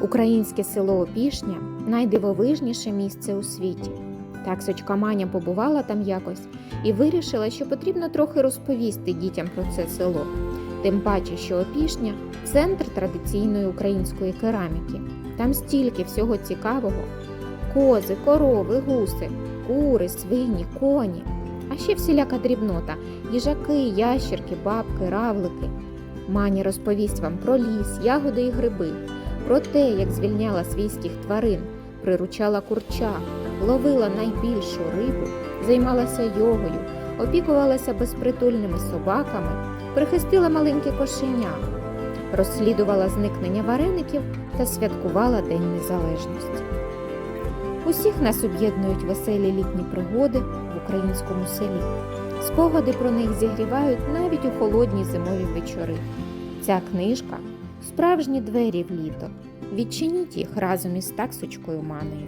Українське село Опішня найдивовижніше місце у світі. Таксочка Маня побувала там якось і вирішила, що потрібно трохи розповісти дітям про це село. Тим паче, що Опішня центр традиційної української кераміки. Там стільки всього цікавого: кози, корови, гуси, кури, свині, коні, а ще всіляка дрібнота, їжаки, ящерки, бабки, равлики. Маня розповість вам про ліс, ягоди і гриби, про те, як звільняла свійських тварин, приручала курча, ловила найбільшу рибу, займалася йогою, опікувалася безпритульними собаками, прихистила маленьке кошеня, розслідувала зникнення вареників та святкувала День Незалежності. Усіх нас об'єднують веселі літні пригоди в українському селі. Спогади про них зігрівають навіть у холодні зимові вечори. Ця книжка справжні двері в літо. Відчиніть їх разом із таксочкою манею.